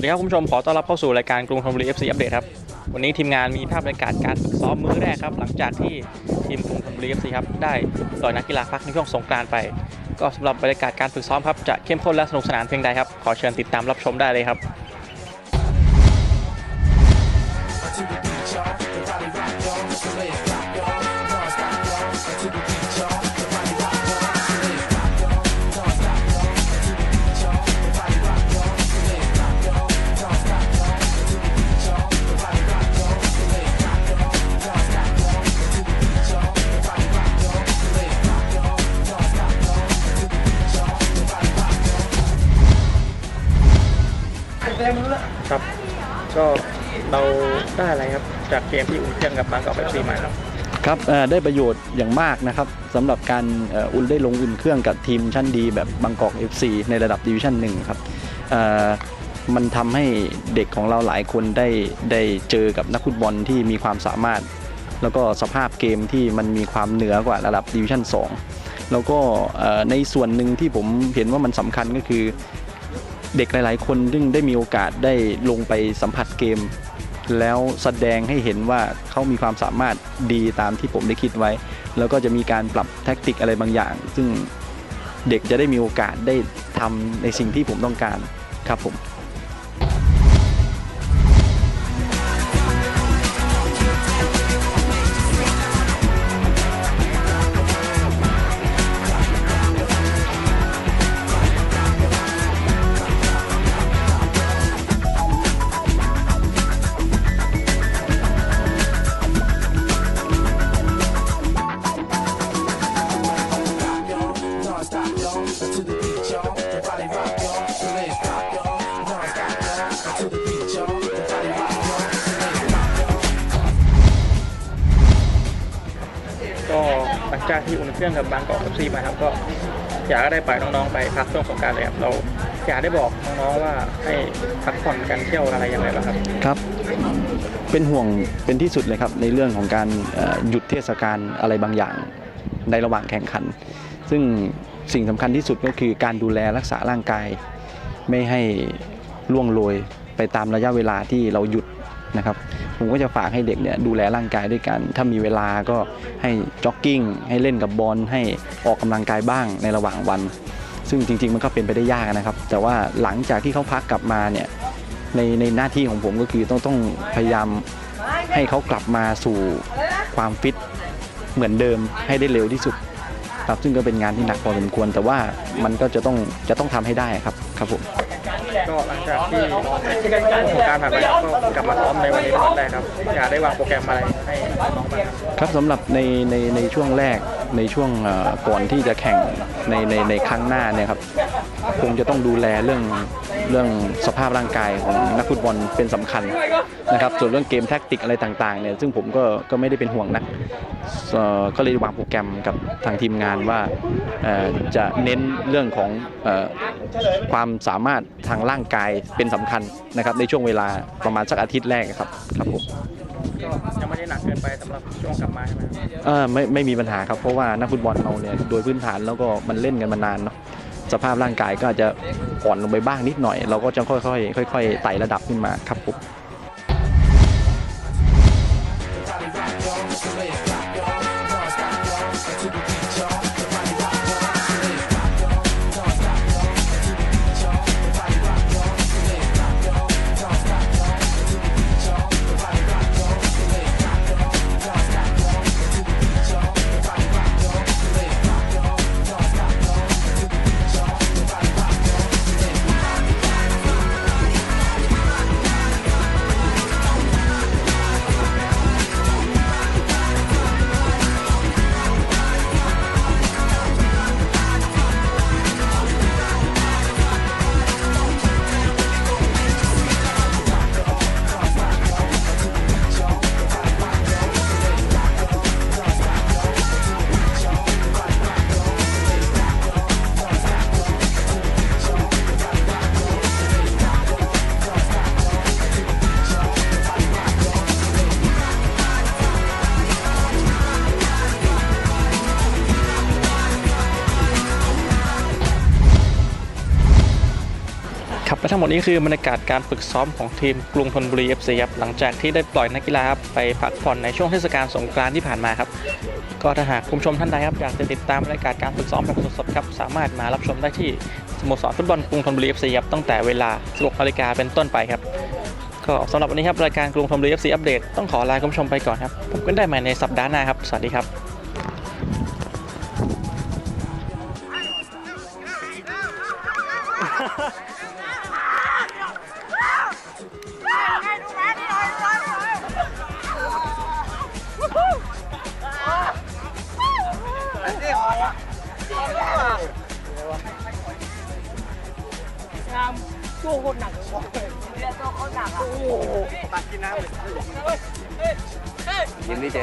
วัสดีครับคุณผู้ชมขอต้อนรับเข้าสู่รายการกรุงธนบุรี FC อัปเดตครับ วันนี้ทีมงานมีภาพบรรยากาศการฝึกซ้อมมื้อแรกครับ หลังจากที่ทีมกรุงธนบุรี FC ครับได้ปล่อยนักกีฬาพักในช่วงสงกรานต์ไป ก็สำหรับบรรยากาศการฝึกซ้อมครับจะเข้มข้นและสนุกสนานเพียงใดครับขอเชิญติดตามรับชมได้เลยครับ ครับ ก็เราได้อะไรครับ จากเกมที่อุ่นเครื่องกับบางกอกเอฟซีมาครับครับเอ่อได้ประโยชน์อย่างมากนะครับสำหรับการเอ่ออุ่นได้ลงอุ่นเครื่องกับทีมชั้นดีแบบบางกอก FC ในระดับดิวิชั่นหนึ่งครับเอ่อมันทำให้เด็กของเราหลายคนได้ได้เจอกับนักฟุตบอลที่มีความสามารถ แล้วก็สภาพเกมที่มันมีความเหนือกว่าระดับดิวิชั่น2แล้วก็เอ่อในส่วนหนึ่งที่ผมเห็นว่ามันสำคัญก็คือ เด็กหลาย ๆ คนซึ่งได้มีโอกาสได้ลงไปสัมผัสเกม แล้วแสดงให้เห็นว่าเขามีความสามารถดีตามที่ผมได้คิดไว้ แล้วก็จะมีการปรับแท็กติกอะไรบางอย่าง ซึ่งเด็กจะได้มีโอกาสได้ทำในสิ่งที่ผมต้องการครับผม หลังจากที่อุ่นเครื่องกับบางกอกเอฟซีมาครับก็อยากได้ไปน้องๆไปพักช่วงสงการเลยครับเราอยากได้บอกน้องๆว่าให้พักผ่อนกันเที่ยวอะไรยังไงบ้างครับครับ เป็นห่วงเป็นที่สุดเลยครับในเรื่องของการหยุดเทศกาลอะไรบางอย่างในระหว่างแข่งขัน ซึ่งสิ่งสำคัญที่สุดก็คือการดูแลรักษาร่างกาย ไม่ให้ล่วงโรยไปตามระยะเวลาที่เราหยุดนะครับ ผมก็จะฝากให้เด็กเนี่ยดูแลร่างกายด้วยกัน ถ้ามีเวลาก็ให้จ็อกกิ้ง ให้เล่นกับบอล ให้ออกกำลังกายบ้างในระหว่างวัน ซึ่งจริง ๆ มันก็เป็นไปได้ยากนะครับ แต่ว่าหลังจากที่เขาพักกลับมาเนี่ย ในในหน้าที่ของผมก็คือต้องต้องพยายามให้เขากลับมาสู่ความฟิตเหมือนเดิมให้ได้เร็วที่สุด ครับซึ่งก็เป็นงานที่หนักพอสมควร แต่ว่ามันก็จะต้องจะต้องทำให้ได้ครับครับผมก็หลังจากที่ช่วงสงกรารผ่านไปก็กลับมาซ้อมในวันนี้เป็นวันแรกครับอยากได้วางโปรแกรมอะไรให้น้องๆบ้างครับครับสำหรับในในในช่วงแรกในช่วงเอ่อก่อนที่จะแข่งในในในครั้งหน้าเนี่ยครับคงจะต้องดูแลเรื่องเรื่องสภาพร่างกายของนักฟุตบอลเป็นสำคัญ นะครับส่วนเรื่องเกมแท็กติกอะไรต่างๆเนี่ยซึ่งผมก็ก็ไม่ได้เป็นห่วงนักเอ่อก็เลยวางโปรแกรมกับทางทีมงานว่าเอ่อจะเน้นเรื่องของเอ่อความสามารถทางร่างกายเป็นสำคัญนะครับในช่วงเวลาประมาณสักอาทิตย์แรกครับครับผมก็ยังไม่ได้หนักเกินไปสำหรับช่วงกลับมาใช่ไหมครับเออไม่ไม่มีปัญหาครับเพราะว่านักฟุตบอลเราเนี่ยโดยพื้นฐานแล้วก็มันเล่นกันมานานเนาะสภาพร่างกายก็อาจจะอ่อนลงไปบ้างนิดหน่อย เราก็จะค่อยๆค่อยๆไต่ระดับขึ้นมาครับผม「 ทั้งหมดนี้คือบรรยากาศการฝึกซ้อมของทีมกรุงธนบุรี FC ครับหลังจากที่ได้ปล่อยนักกีฬาครับไปพักผ่อนในช่วงเทศกาลสงกรานต์ที่ผ่านมาครับ ก็ถ้าหากคุณผู้ชมท่านใดครับอยากจะติดตามบรรยากาศการฝึกซ้อมแบบสดๆครับสามารถมารับชมได้ที่สโมสรฟุตบอลกรุงธนบุรี FC ครับตั้งแต่เวลา 16นาฬิกาเป็นต้นไปครับก็สำหรับวันนี้ครับรายการกรุงธนบุรี FC อัปเดตต้องขอลาคุณผู้ชมไปก่อนครับพบกันได้ใหม่ในสัปดาห์หน้าครับสวัสดีครับ ตัวโคตรหนักเลยเนี่ยตัวโคตรหนักอะโอ้โหยินดีเจ